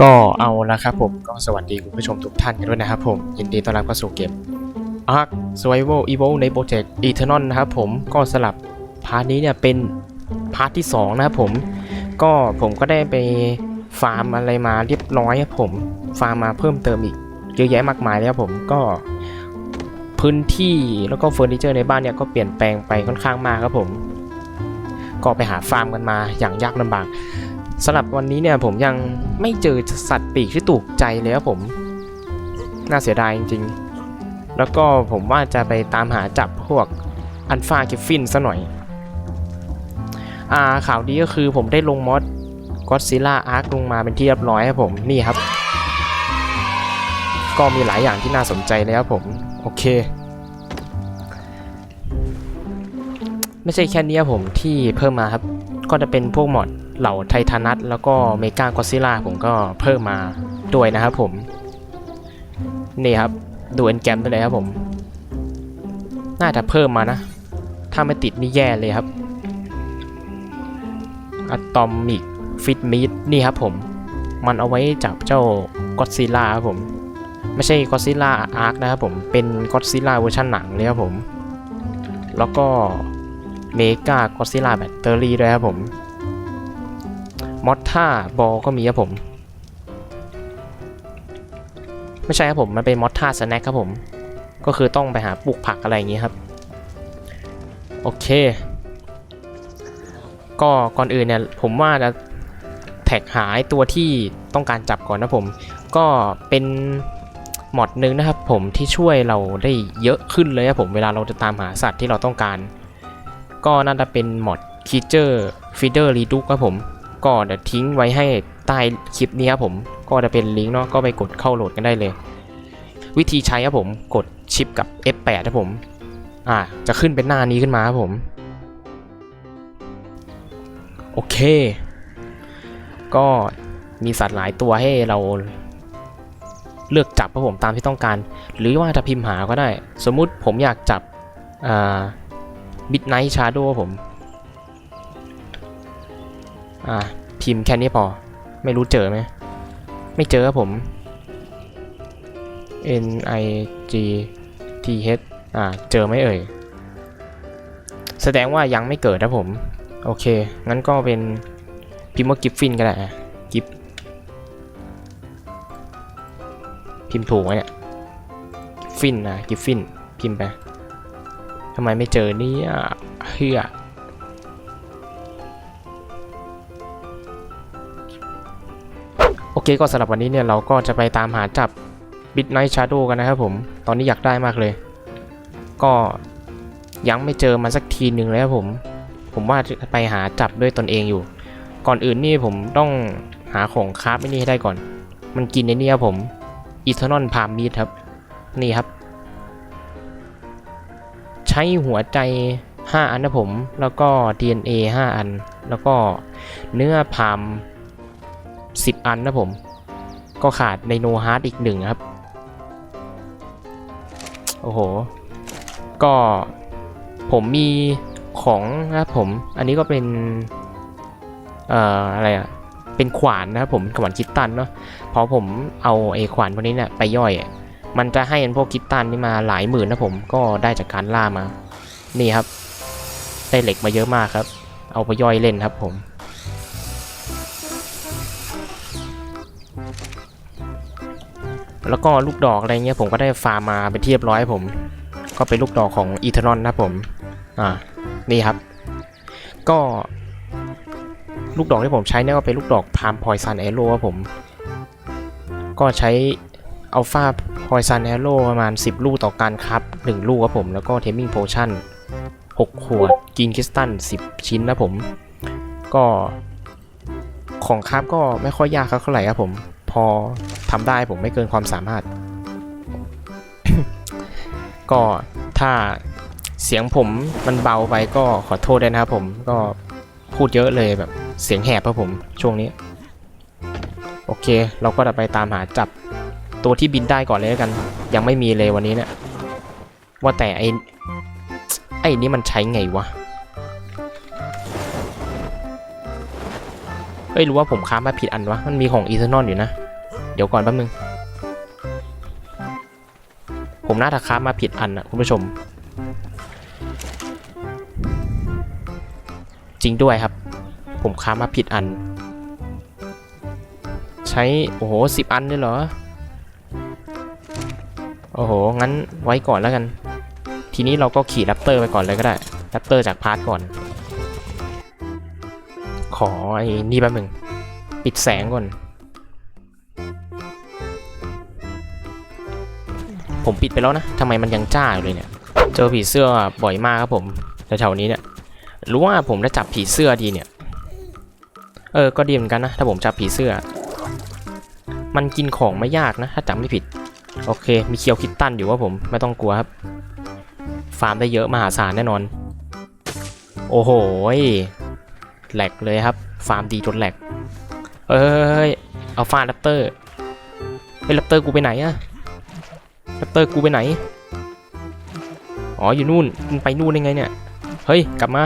ก็เอาละครับผมก็สวัสดีคุณผู้ชมทุกท่านกันด้วยนะครับผม ยินดีต้อนรับเข้าสู่เกม Ark Survival Evo ในโปรเจกต์ Eternal นะครับผมก็สลับพาร์ทนี้เนี่ยเป็นพาร์ทที่ 2 นะครับผม ก็ผมก็ได้ไปฟาร์มอะไรมาเรียบร้อยครับผม ฟาร์มมาเพิ่มเติมอีกเยอะแยะมากมายเลยครับผมก็พื้นที่แล้วก็เฟอร์นิเจอร์ในบ้านเนี่ยก็เปลี่ยนแปลงไปค่อนข้างมากครับผม ก็ไปหาฟาร์มกันมาอย่างยากลำบาก สำหรับวันนี้เนี่ยผมยังไม่เจอสัตว์ปีกที่ถูกใจเลยครับผม น่าเสียดายจริงๆ แล้วก็ผมว่าจะไปตามหาจับพวกอันฟากิฟฟินซะหน่อย อ่าข่าวดีก็คือผมได้ลงมอดก็ซิล่าอาร์คลงมาเป็นที่เรียบร้อยครับผม นี่ครับ ก็มีหลายอย่างที่น่าสนใจเลยครับผม โอเค ไม่ใช่แค่นี้ครับผมที่เพิ่มมาครับ ก็จะเป็นพวกมอด เหล่าไททานัสแล้วก็เมกากอซิล่าผมก็เพิ่มมาด้วยนะครับผม นี่ครับ ดูเอ็นแกมได้เลยครับผม น่าจะเพิ่มมานะ ถ้าไม่ติดนี่แย่เลยครับอะตอมิกฟิตมีดนี่ครับผม มันเอาไว้จับเจ้ากอซิล่าครับผม ไม่ใช่กอซิล่าอาร์คนะครับผม เป็นกอซิล่าเวอร์ชันหนังเลยครับผม แล้วก็เมกากอซิล่าแบตเตอรี่ด้วยครับผม มอสท่าบอลก็มีครับผม ไม่ใช่ครับผม มันเป็นมอสท่าสแน็คครับผม ก็คือต้องไปหาปลูกผักอะไรอย่างงี้ครับ โอเค ก็ก่อนอื่นเนี่ย ผมว่าจะแท็กหาไอ้ตัวที่ต้องการจับก่อนนะผม ก็เป็นมอดหนึงนะครับผมที่ช่วยเราได้เยอะขึ้นเลยครับผมเวลาเราจะตามหาสัตว์ที่เราต้องการ ก็น่าจะเป็นมอดคีเจอร์ฟีเดอร์รีดุกครับผม ก็เดี๋ยวทิ้งไว้ให้ใต้คลิปนี้ครับผม ก็จะเป็นลิงก์เนาะก็ไปกดเข้าโหลดกันได้เลย วิธีใช้ครับผมกดชิปกับ F8 ครับผม อ่า จะขึ้นเป็นหน้านี้ขึ้นมาครับผม โอเค ก็มีสัตว์หลายตัวให้เราเลือกจับครับผมตามที่ต้องการ หรือว่าจะพิมพ์หาก็ได้ สมมุติผมอยากจับอ่า Midnight Shadow ครับผม อ่าพิมพ์แค่นี้พอ ไม่รู้เจอไหม ไม่เจอครับผม N I G T H อ่า เจอไหมเอ่ย แสดงว่ายังไม่เกิดนะผม โอเค งั้นก็เป็นพิมพ์ว่ากิฟฟินก็ได้อะกิฟพิมพ์ถูกไหมเนี่ยกิฟฟินนะกิฟฟิน พิมพ์ไปทำไมไม่เจอเนี่ยเฮือ เคก็สำหรับวันนี้เนี่ยเราก็จะไปตามหาจับ Midnight Shadow กันนะครับผม ตอนนี้อยากได้มากเลย ก็ยังไม่เจอมันสักทีหนึ่งเลยครับผม ผมว่าจะไปหาจับด้วยตนเองอยู่ ก่อนอื่นนี่ผมต้องหาของคราฟไอ้นี่ให้ได้ก่อน มันกินในนี่ครับผม Eternal Palm Meat ครับ นี่ครับ ใช้หัวใจ 5 อันนะผม แล้วก็ DNA 5 อัน แล้วก็เนื้อพาม 10 อันนะผม ก็ขาดไดโนฮาร์ดอีกหนึ่งครับ โอ้โห ก็ผมมีของนะครับผม อันนี้ก็เป็น เอ่อ อะไรอะเป็นขวานนะครับผมขวานคิตตันเนาะพอผมเอาไอ้ขวานพวกนี้เนี่ยไปย่อย มันจะให้พวกคิตตันนี่มาหลายหมื่นนะผมก็ได้จากการล่ามา นี่ครับ ได้เหล็กมาเยอะมากครับ เอาไปย่อยเล่นครับผม แล้วก็ลูกดอกอะไรเงี้ยผมก็ได้ฟาร์มมาเป็นที่เรียบร้อยผม ก็เป็นลูกดอกของอีเทอร์นอนนะผมอ่านี่ครับ ก็ลูกดอกที่ผมใช้เนี่ยก็เป็นลูกดอกพามพอยซันแอโร่ครับผม ก็ใช้อัลฟาพอยซันแอโร่ประมาณ 10 ลูกต่อการครับ 1 ลูกครับผม แล้วก็เทมมิ่งโพชั่น6ขวดกินคริสตัล10 ชิ้นนะผม ก็ของครับก็ไม่ค่อยยากเท่าไหร่ครับผม พอทำได้ผมไม่เกินความสามารถ ก็ถ้าเสียงผมมันเบาไปก็ขอโทษด้วยนะครับผมก็พูดเยอะเลยแบบเสียงแหบครับผมช่วงนี้ โอเค เราก็จะไปตามหาจับตัวที่บินได้ก่อนเลยกัน ยังไม่มีเลยวันนี้เนี่ยว่าแต่ไอ้ไอ้นี่มันใช้ไงวะเอ้ยรู้ว่าผมค้ามาผิดอันวะ มันมีของอีเทอร์นอลอยู่นะ ดี๋ยวก่อนแป๊บนึง ผมน่าจะค้ามาผิดอันนะคุณผู้ชม จริงด้วยครับ ผมค้ามาผิดอัน ใช้ โอ้โหสิบอันเลยเหรอ โอ้โห งั้นไว้ก่อนแล้วกัน ทีนี้เราก็ขี่แรปเตอร์ไปก่อนเลยก็ได้แรปเตอร์จากพาร์ทก่อน ขอไอ้นี่แป๊บหนึง ปิดแสงก่อน ผมปิดไปแล้วนะทำไมมันยังจ้าอยู่เลยเนี่ย เจอผีเสื้อบ่อยมากครับผมแถวๆนี้เนี่ย รู้ว่าผมจะจับผีเสื้อดีเนี่ย เออ ก็ดีเหมือนกันนะ ถ้าผมจับผีเสื้อ มันกินของไม่ยากนะ ถ้าจำไม่ผิด โอเค มีเคียวคิดตันอยู่ว่าผม ไม่ต้องกลัวครับ ฟาร์มได้เยอะมหาศาลแน่นอน โอ้โห แหลกเลยครับ ฟาร์มดีจนแหลก เอ้ย เอาฟาดแรปเตอร์เฮ้ยแรปเตอร์กูไปไหนอะ แรปเตอร์กูไปไหน อ๋ออยู่นู่นมันไปนู่นได้ไงเนี่ย เฮ้ย กลับมา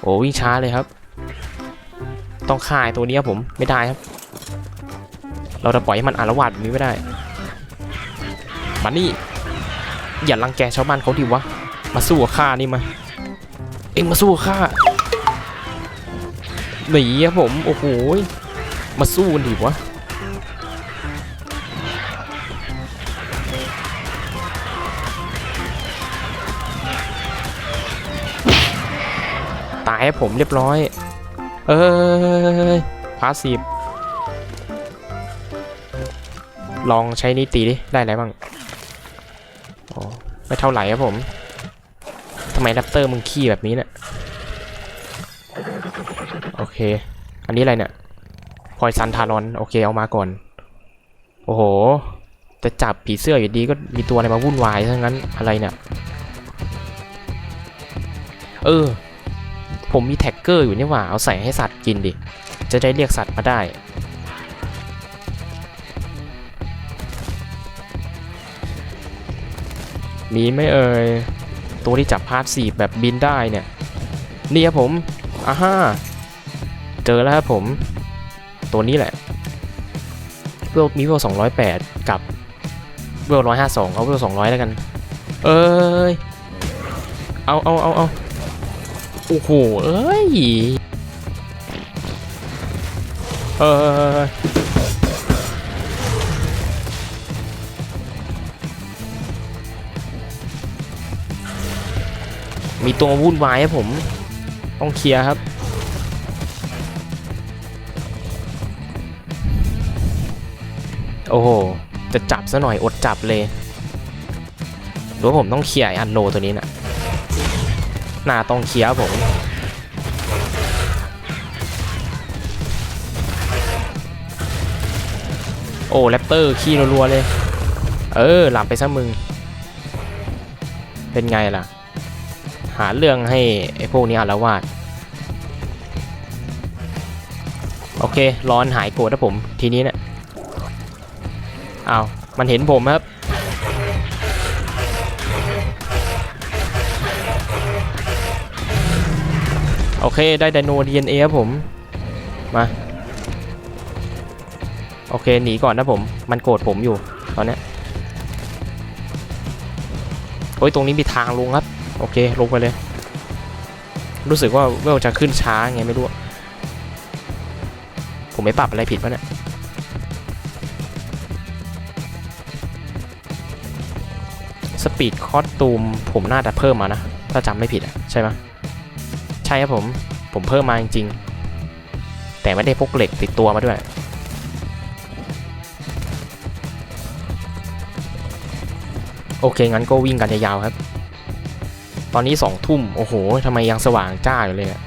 โอ้วิ่งช้าเลยครับ ต้องฆ่าตัวนี้ครับผมไม่ได้ครับ เราจะปล่อยให้มันอารวาสแบบนี้ไม่ได้มานี่อย่ารังแกชาวบ้านเขาดิวะ มาสู้กับข้านี่มา เอ็งมาสู้กับข้าหนีครับผม โอ้โห มาสู้กันดิวะ ให้ผมเรียบร้อย เอ้ยพาสซีฟลองใช้นี่ตีดิ ได้อะไรบ้างอ๋อไม่เท่าไหร่ครับผมทำไมแรปเตอร์มึงขี้แบบนี้เนี่ยโอเค อันนี้อะไรเนี่ยพอยซันทารอน โอเค เอามาก่อน โอ้โห จะจับผีเสื้ออยู่ดีก็มีตัวอะไรมาวุ่นวายทั้งนั้นอะไรเนี่ยเออ ผมมีแท็กเกอร์อยู่นี่หว่า เอาใส่ให้สัตว์กินดิ จะได้เรียกสัตว์มาได้ มีไหม่เอ่ย ตัวที่จับพาร์ทสีแบบบินได้เนี่ย นี่ครับผมอ่าฮ่าเจอแล้วครับผม ตัวนี้แหละเวลมีเวล208กับเวล152เอาเวล200แล้วกัน เอ้ย เอาเอาเอาเอา โอ้โห เอ้ย เออมีตัววุ่นวายครับผม ต้องเคลียร์ครับโอ้โห จะจับซะหน่อยอดจับเลยหรือว่าผมต้องเคลียร์อ้อันโนตัวนี้น่ะ น่าต้องเคลียร์ผมโอ้แรปเตอร์ขี้รัวๆเลย เออ หลับไปซะมึง เป็นไงล่ะ หาเรื่องให้ไอ้พวกนี้อารวาสโอเค ร้อนหายโกรธนะผม ทีนี้เนี่ยอ้าวมันเห็นผมครับ โอเคได้ไดโน DNA ครับผม มา โอเคหนีก่อนนะผม มันโกรธผมอยู่ตอนเนี้ยโอ้ยตรงนี้มีทางลงครับ โอเคลงไปเลย รู้สึกว่าเวลจะขึ้นช้าไงไม่รู้ ผมไม่ปรับอะไรผิดปะเนี่ยสปีดคอสตูมผมน่าจะเพิ่มมานะ ถ้าจำไม่ผิดอะใช่ไหม ใช่ครับผม ผมเพิ่มมาจริงๆ แต่ไม่ได้พกเหล็กติดตัวมาด้วย โอเค งั้นก็วิ่งกันยาวๆครับ ตอนนี้สองทุ่ม โอ้โหทำไมยังสว่างจ้าอยู่เลยอะ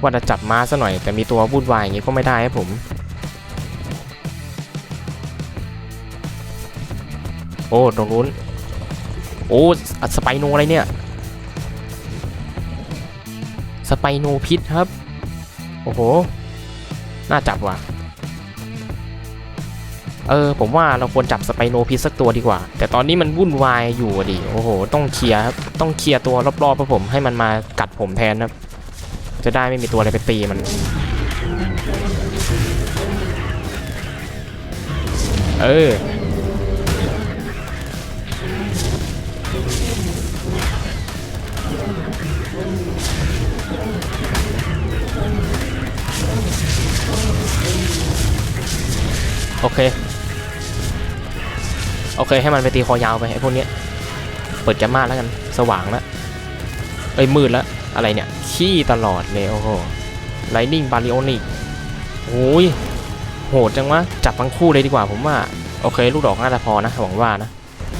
ว่าจะจับม้าซะหน่อย แต่มีตัววุ่นวายอย่างงี้ก็ไม่ได้ครับผม โอ้ตรงนู้นโอ้อัดสไปโนอะไรเนี่ย สไปโนพิษครับ โอ้โห น่าจับว่ะ เออ ผมว่าเราควรจับสไปโนพิษสักตัวดีกว่า แต่ตอนนี้มันวุ่นวายอยู่อะดิโอ้โห ต้องเคลียร์ครับต้องเคลียร์ตัวรอบๆครับผม ให้มันมากัดผมแทนนะครับ จะได้ไม่มีตัวอะไรไปตีมัน เออ โอเค โอเคให้มันไปตีคอยาวไปไอ้พวกนี้เปิดแกมมาแล้วกันสว่างแล้วเอ้ยมืดแล้วอะไรเนี่ย ขี้ตลอดเลยโอ้โหไลนิ่งบาริโอนิกโอ้ยโหดจังวะจับทั้งคู่เลยดีกว่าผมว่า โอเค ลูกดอกน่าจะพอนะหวังว่านะ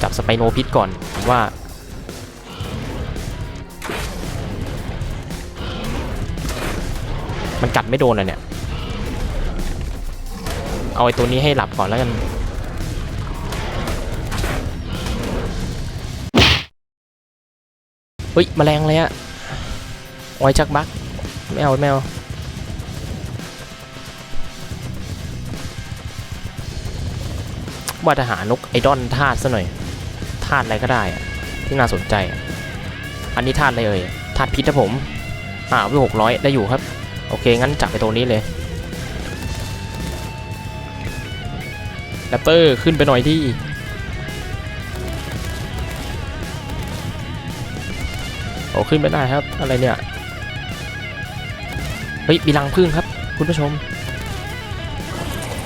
จับสไปโนพิษก่อนผมว่ามันกัดไม่โดนเลยเนี่ย เอาไอ้ตัวนี้ให้หลับก่อนแล้วกันเฮ้ยแมลงเลยอะไว้จักบักไม่เอาไม่เอาว่าจะหานกไอดอนธาตุซะหน่อยธาตุอะไรก็ได้อะที่น่าสนใจ อันนี้ธาตุอะไรเอ่ยธาตุพิษนะผมอ่าวิหกร้อยได้อยู่ครับ โอเค งั้นจับไปตัวนี้เลย แรปเตอร์ขึ้นไปหน่อยที่โอ้ขึ้นไปได้ครับ อะไรเนี่ย เฮ้ยมีรังพึ่งครับ คุณผู้ชม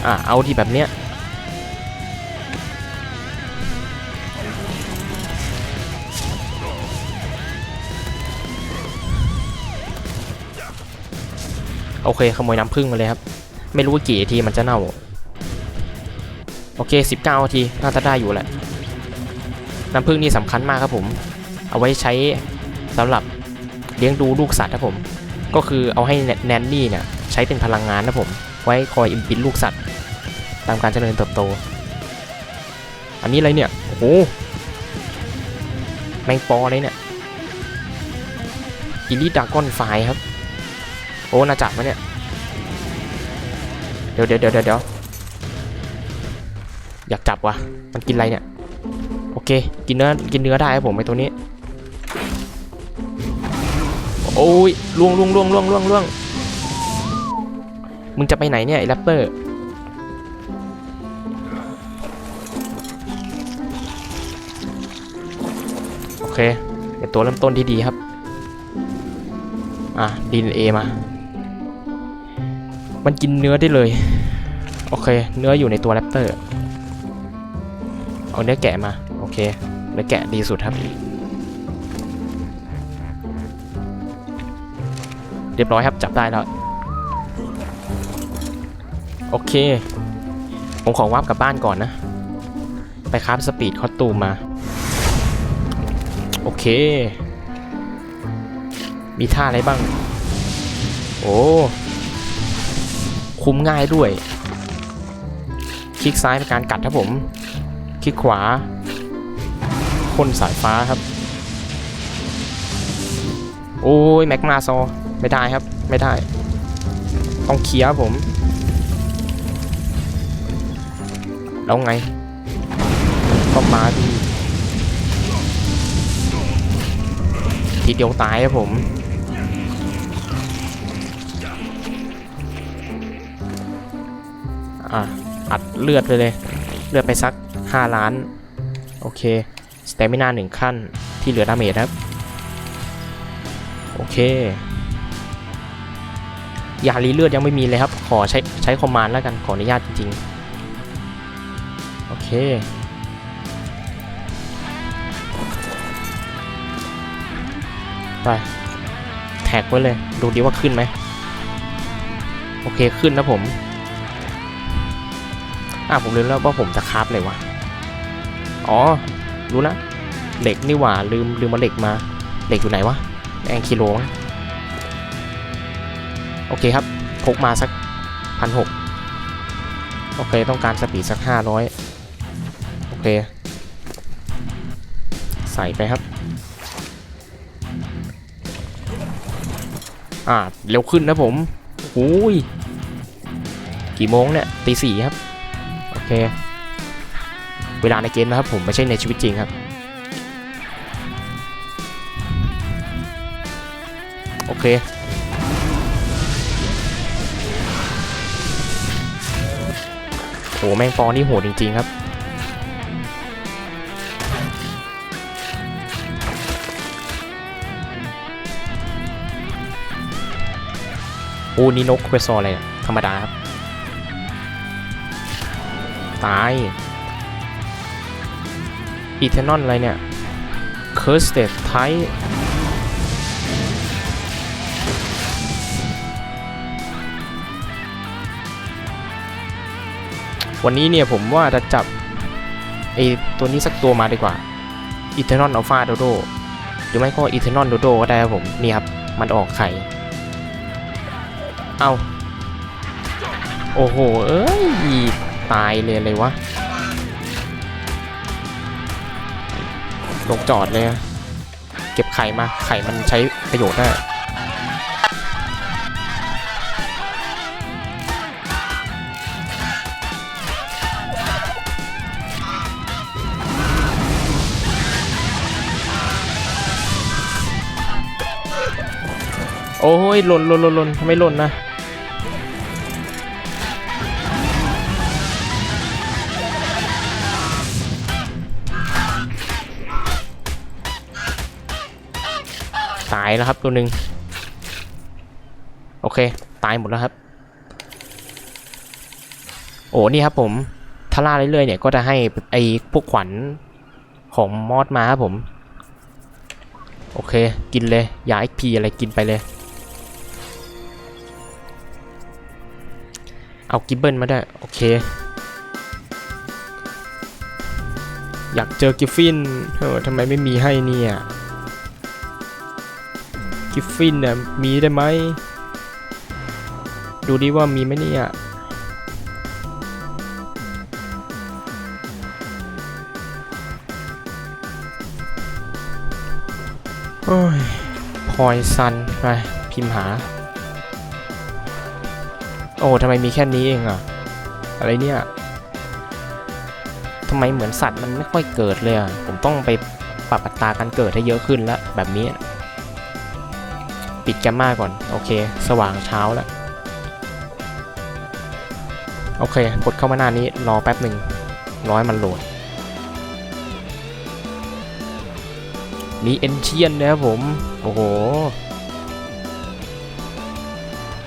อ่าเอาที่แบบเนี้ยโอเคขโมยน้ำพึ่งมาเลยครับ ไม่รู้ว่ากี่ทีมันจะเน่า โอเค 19นาทีน่าจะได้อยู่แหละ น้ำพึ่งนี่สำคัญมากครับผม เอาไว้ใช้สำหรับเลี้ยงดูลูกสัตว์ครับผม ก็คือเอาให้แนนนี่เนี่ยใช้เป็นพลังงานนะผม ไว้คอยอิมพินลูกสัตว์ ตามการเจริญเติบโต อันนี้อะไรเนี่ย โอ้โห แมงปอเลยเนี่ยอิลิดากอนไฟครับ โอ้ น่าจับมเนี่ย เดี๋ยวเดี๋ยวเดี๋ยวเดี๋ยว อยากจับวะมันกินอะไรเนี่ย โอเค กินเนื้อ กินเนื้อได้ครับผมไอตัวนี้ โอ้ยล่วงล่วงล่วงล่วงล่วงล่วงมึงจะไปไหนเนี่ยไอ้แรปเปอร์โอเคเป็นตัวเริ่มต้นที่ดีครับ อะดีเอมา มันกินเนื้อได้เลย โอเค เนื้ออยู่ในตัวแรปเตอร์ เอาเนื้อแกะมา โอเค เนื้อแกะดีสุดครับ เรียบร้อยครับ จับได้แล้ว โอเค ผมขอวับกลับบ้านก่อนนะ ไปคราฟสปีดคอสตูมมา โอเค มีท่าอะไรบ้าง โอ้คุ้มง่ายด้วย คลิกซ้ายเป็นการกัดครับผม คลิกขวาพ่นสายฟ้าครับ โอ้ยแม็กมาซอไม่ได้ครับ ไม่ได้ ต้องเคลียร์ผม แล้วไง ก็มาดีทีเดียวตายครับผมอะอัดเลือดไปเลย เลือดไปสัก 5 ล้าน โอเคสเตมินาหนึ่งขั้นที่เหลือดาเมจครับ โอเค ยาลีเลือดยังไม่มีเลยครับ ขอใช้ใช้คอมมานด์แล้วกัน ขออนุญาตจริงๆ โอเคไปแท็กไว้เลย ดูดีว่าขึ้นไหม โอเคขึ้นนะผม อะผมลืมแล้วว่าผมจะคราฟเลยวะ อ๋อ รู้ละเหล็กนี่หว่า ลืมลืมมาเหล็กมา เหล็กอยู่ไหนวะแองคิโลโอเคครับ พกมาสักพันหกโอเค ต้องการสปีดสักห้าร้อยโอเค ใส่ไปครับ อ่า เร็วขึ้นนะผมโอ้ย กี่โมงเนี่ยตีสี่ครับ โอเค เวลาในเกมนะครับผมไม่ใช่ในชีวิตจริงครับโอเคโหแมงปอนี่โหดจริง ๆ ครับ โอ้นี่นกเควซออะไรธรรมดาครับ ตาย อีเทนอนอะไรเนี่ย c u r s e d Type วันนี้เนี่ยผมว่าจะจับไอตัวนี้สักตัวมาดีกว่า e t e r n a l Alpha Dodo หรือไม่ก็ e t e r n a l Dodo ก็ได้ครับผมนี่ครับ มันออกไข่ เอาโอ้โห เอ้ย ตายเลยเลยวะ ลงจอดเลย เก็บไข่มา ไข่มันใช้ประโยชน์ได้โอ้ยหล่นหล่นหล่นหล่นทำไมหล่นนะายแล้วครับตัวหนึ่งโอเค ตายหมดแล้วครับ โอ้นี่ครับผมถ้าล่าเรื่อยๆเนี่ยก็จะให้ไอ้พวกขวัญของมอสมาครับผม โอเค กินเลยยา XP อะไรกินไปเลย เอากิบเบิลมาได้ โอเค อยากเจอกิฟฟินเออทำไมไม่มีให้เนี่ย กิฟฟินเนี่ยมีได้ไหม ดูดิว่ามีไหมเนี่ยโอ้ยพอยซันไปพิมพ์หา โอ้ทำไมมีแค่นี้เองอะอะไรเนี่ยทำไมเหมือนสัตว์มันไม่ค่อยเกิดเลยอะผมต้องไปปรับอัตราการเกิดให้เยอะขึ้นล้วแบบนี้ ปิดแกมมาก่อน โอเค สว่างเช้าแล้ว โอเค กดเข้ามาหน้านี้ รอแป๊บหนึ่งรอให้มันโหลด มีเอนเชียนนะครับผม โอ้โห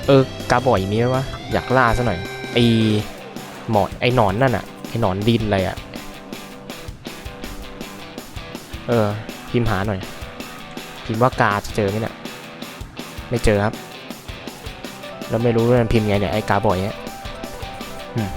เออกาบ่อยมีไหมวะ อยากล่าซะหน่อย ไอหมอดไอหนอนนั่นอะไอหนอนดินอะไรอะเออ พิมพ์หาหน่อย พิมพ์ว่ากาจะเจอไหมเนี่ย ไม่เจอครับ แล้วไม่รู้ว่ามันพิมพ์ไงเนี่ยไอกาบ่อยเนี่ยอืม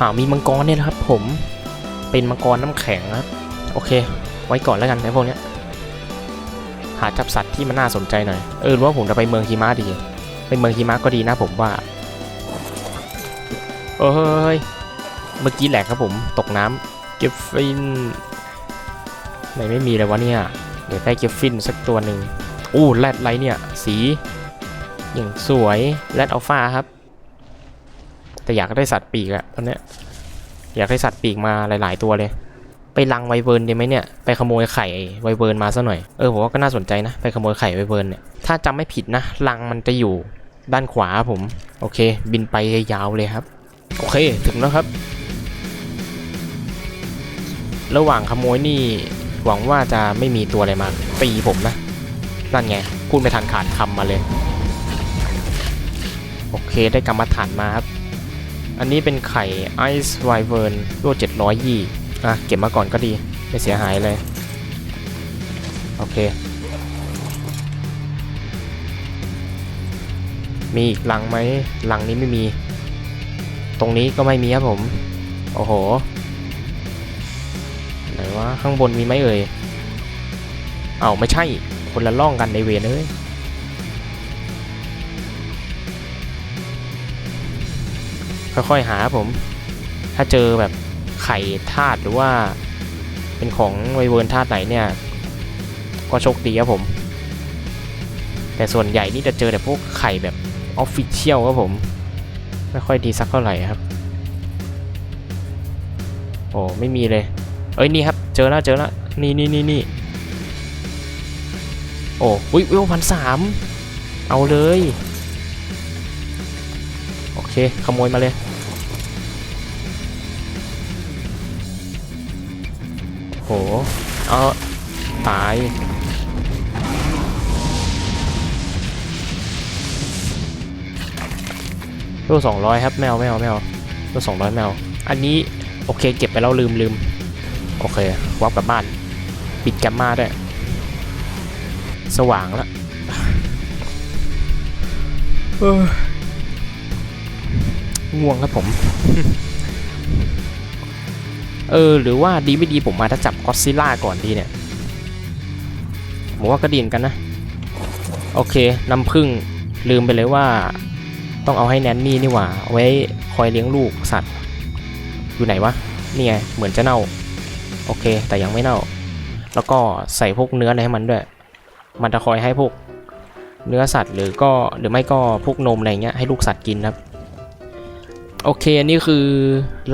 อ่ามีมังกรเนี่ยนะครับผมเป็นมังกรน้ำแข็งนะครับ โอเค ไว้ก่อนแล้วกันไอ้พวกเนี้ยหาจับสัตว์ที่มันน่าสนใจหน่อย เออหรือว่าผมจะไปเมืองหิมะดี ไปเมืองหิมะก็ดีนะผมว่าเฮ้ย เมื่อกี้แหลกครับผม ตกน้ำเก็บฟินไหนไม่มีเลยวะเนี่ย เดี๋ยวได้เก็บฟินสักตัวหนึ่งอู้แรดไรเนี่ย สีอย่างสวยแรดอัลฟาครับ แต่อยากได้สัตว์ปีกอะตอนเนี้ยอยากได้สัตว์ปีกมาหลาย ๆ ตัวเลย ไปลังไวเวิร์นดีไหมเนี่ย ไปขโมยไข่ไวเวิร์นมาซะหน่อย เออผมว่าก็น่าสนใจนะ ไปขโมยไข่ไวเวิร์นเนี่ย ถ้าจำไม่ผิดนะลังมันจะอยู่ด้านขวาผม โอเค บินไปยาวเลยครับ โอเคถึงแล้วครับ ระหว่างขโมยนี่หวังว่าจะไม่มีตัวอะไรมาตีผมนะ นั่นไงพูดไม่ทันขาดคำมาเลย โอเคได้กรรมฐานมาครับ อันนี้เป็นไข่ไอซ์ไวเวิร์นตัว700ยี่ อะเก็บมาก่อนก็ดี ไม่เสียหายเลย โอเค มีอีกหลังไหมหลังนี้ไม่มี ตรงนี้ก็ไม่มีครับผม โอ้โหไหนวะข้างบนมีไหมเอ่ยเอาไม่ใช่คนละล่องกันในเวรเอ้ยค่อยๆหาครับผม ถ้าเจอแบบ ไข่ธาตุหรือว่า เป็นของไวเวิร์นธาตุไหนเนี่ย ก็โชคดีครับผม แต่ส่วนใหญ่นี่จะเจอแต่พวกไข่แบบออฟฟิเชียลครับผม ไม่ค่อยดีสักเท่าไหร่ครับ โอ้ไม่มีเลย เอ้ยนี่ครับ เจอแล้วเจอแล้วนี่นี่นี่นี่โอ้วิววิวพันสามเอาเลย โอเค ขโมยมาเลย โห เอาตายตัวสองร้อยครับแมวแมวแมวตัวสองร้อยแมว อันนี้โอเคเก็บไปแล้วลืมลืมโอเค วับกลับบ้าน ปิดแกมมาด้วย สว่างแล้วเออง่วงครับผม เออ หรือว่าดีไม่ดีผมมาถ้าจับก็อดซิล่าก่อนดีเนี่ยผมว่าก็ดีนกันนะ โอเคน้ำผึ้งลืมไปเลยว่า ต้องเอาให้แนนนี่นี่หว่าไว้คอยเลี้ยงลูกสัตว์ อยู่ไหนวะนี่ไงเหมือนจะเน่า โอเค แต่ยังไม่เน่า แล้วก็ใส่พวกเนื้อให้มันด้วย มันจะคอยให้พวกเนื้อสัตว์หรือก็หรือไม่ก็พวกนมอะไรเงี้ยให้ลูกสัตว์กินครับ โอเคอันนี้คือ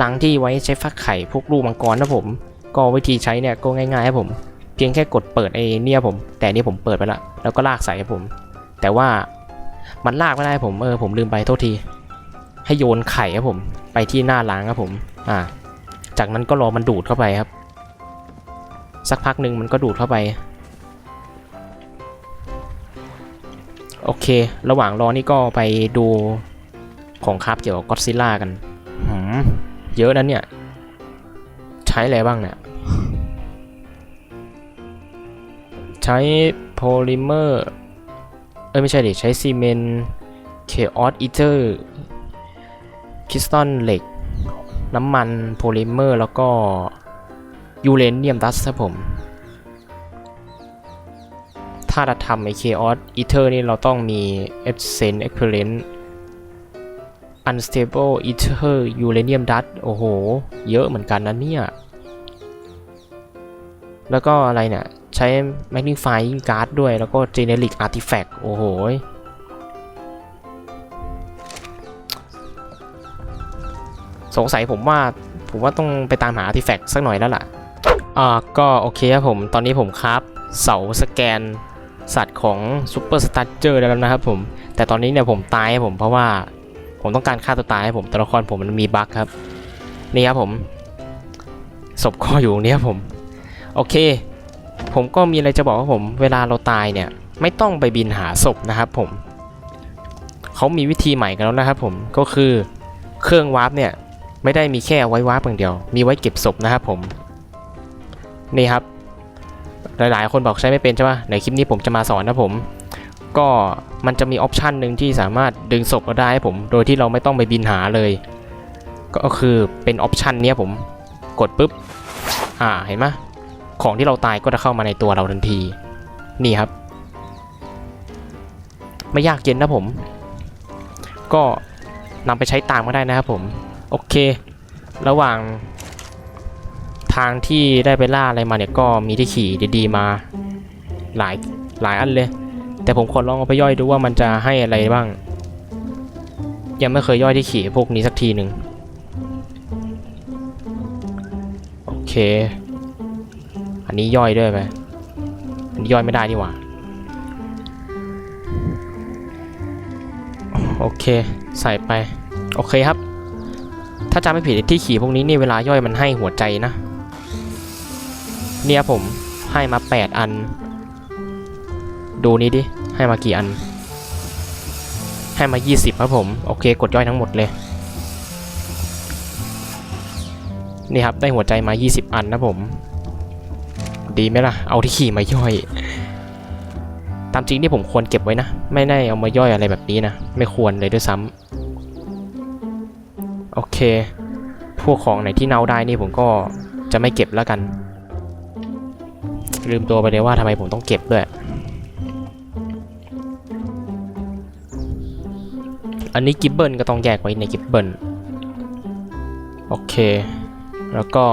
ลังที่ไว้ใช้ฟักไข่พวกลูกมังกรนะผม ก็วิธีใช้เนี่ยก็ง่ายๆครับผม เพียงแค่กดเปิดไอ้เนี่ยผม แต่นี่ผมเปิดไปละแล้วก็ลากใส่ครับผม แต่ว่ามันลากไม่ได้ผมเออผมลืมไปโทษที ให้โยนไข่ครับผม ไปที่หน้าล้างครับผมอ่าจากนั้นก็รอมันดูดเข้าไปครับ สักพักหนึ่งมันก็ดูดเข้าไปโอเค ระหว่างรอนี่ก็ไปดู ของคราฟเกี่ยวกับก็อดซิลล่ากันเยอะนะเนี่ย ใช้อะไรบ้างเนี่ย ใช้โพลิเมอร์ เอ้ยไม่ใช่ดิ ใช้ซีเมนต์เคออสอีเตอร์คริสตัลเหล็ก น้ำมันโพลิเมอร์ แล้วก็ ยูเรเนียมดัสครับผม ถ้าจะทำไอเคออสอีเทอร์นี่เราต้องมี e p s e n e q u i v a l e n t unstable ether uranium dust โอ้โห เยอะเหมือนกันนะเนี่ย แล้วก็อะไรเนี่ย ใช้ magnifying guard ด้วย แล้วก็ generic artifact โอ้โห สงสัยผมว่า ผมว่าต้องไปตามหา artifact สักหน่อยแล้วล่ะ อ่า ก็โอเคครับผม ตอนนี้ผมครับเสาสแกนสัตว์ของ Super Structure ได้แล้วนะครับผม แต่ตอนนี้เนี่ยผมตายครับผมเพราะว่า ผมต้องการฆ่าตัวตายให้ผมตัวละครผมมันมีบั๊กครับ นี่ครับผมศพก็อยู่ตรงนี้ครับผม โอเค ผมก็มีอะไรจะบอกว่าผม เวลาเราตายเนี่ย ไม่ต้องไปบินหาศพนะครับผมเขามีวิธีใหม่กันแล้วนะครับผมก็คือเครื่องวาร์ปเนี่ยไม่ได้มีแค่ไว้วาร์ปอย่างเดียว มีไว้เก็บศพนะครับผม นี่ครับ หลายๆ คนบอกใช้ไม่เป็นใช่ปะในคลิปนี้ผมจะมาสอนนะผม ก็ มันจะมีออปชันหนึ่งที่สามารถดึงศพเราได้ให้ผม โดยที่เราไม่ต้องไปบินหาเลย ก็คือเป็นออปชันเนี้ยผมกดปุ๊บ อ่าเห็นไหมของที่เราตายก็จะเข้ามาในตัวเราทันที นี่ครับ ไม่ยากเย็นนะผม ก็นำไปใช้ตามก็ได้นะครับผม โอเค ระหว่างทางที่ได้ไปล่าอะไรมาเนี่ยก็มีที่ขี่ดีๆมา หลายหลายอันเลย แต่ผมขอลองเอาไปย่อยดูว่ามันจะให้อะไรบ้าง ยังไม่เคยย่อยที่ขี่พวกนี้สักทีหนึ่งโอเค อันนี้ย่อยด้วยไหมอันนี้ย่อยไม่ได้นี่หว่าโอเค ใส่ไปโอเคครับ ถ้าจำไม่ผิดที่ขี่พวกนี้นี่เวลาย่อยมันให้หัวใจนะ เนี่ยผมให้มา 8 อัน ดูนี้ดิ ให้มากี่อัน ให้มา 20 ครับผม โอเค กดย่อยทั้งหมดเลย นี่ครับ ได้หัวใจมา 20 อันนะผม ดีไหมล่ะ เอาที่ขี่มาย่อย ตามจริงที่ผมควรเก็บไว้นะ ไม่ได้เอามาย่อยอะไรแบบนี้นะ ไม่ควรเลยด้วยซ้ำ โอเค พวกของไหนที่เน่าได้นี่ผมก็จะไม่เก็บแล้วกัน ลืมตัวไปเลยว่าทำไมผมต้องเก็บด้วย อันนี้กิบเบิลก็ต้องแยกไว้ในกิบเบิลโอเค แล้วก็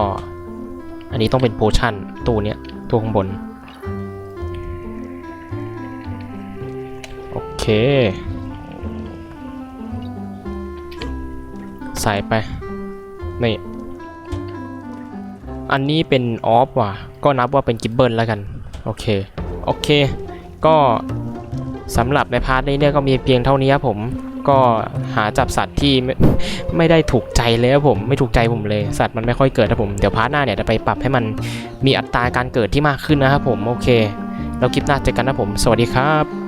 อันนี้ต้องเป็นโพชั่นตู้เนี้ยตู้ข้างบน โอเค ใส่ไป นี่ อันนี้เป็นออฟว่ะ ก็นับว่าเป็นกิบเบิลแล้วกัน โอเค โอเค ก็สำหรับในพาร์ทนี้เนี่ยก็มีเพียงเท่านี้ครับผม ก็หาจับสัตว์ที่ไม่ไม่ได้ถูกใจเลยครับผมไม่ถูกใจผมเลยสัตว์มันไม่ค่อยเกิดนะผมเดี๋ยวพาร์ทหน้าเนี่ยจะไปปรับให้มันมีอัตราการเกิดที่มากขึ้นนะครับผมโอเค แล้วคลิปหน้าเจอกันนะผม สวัสดีครับ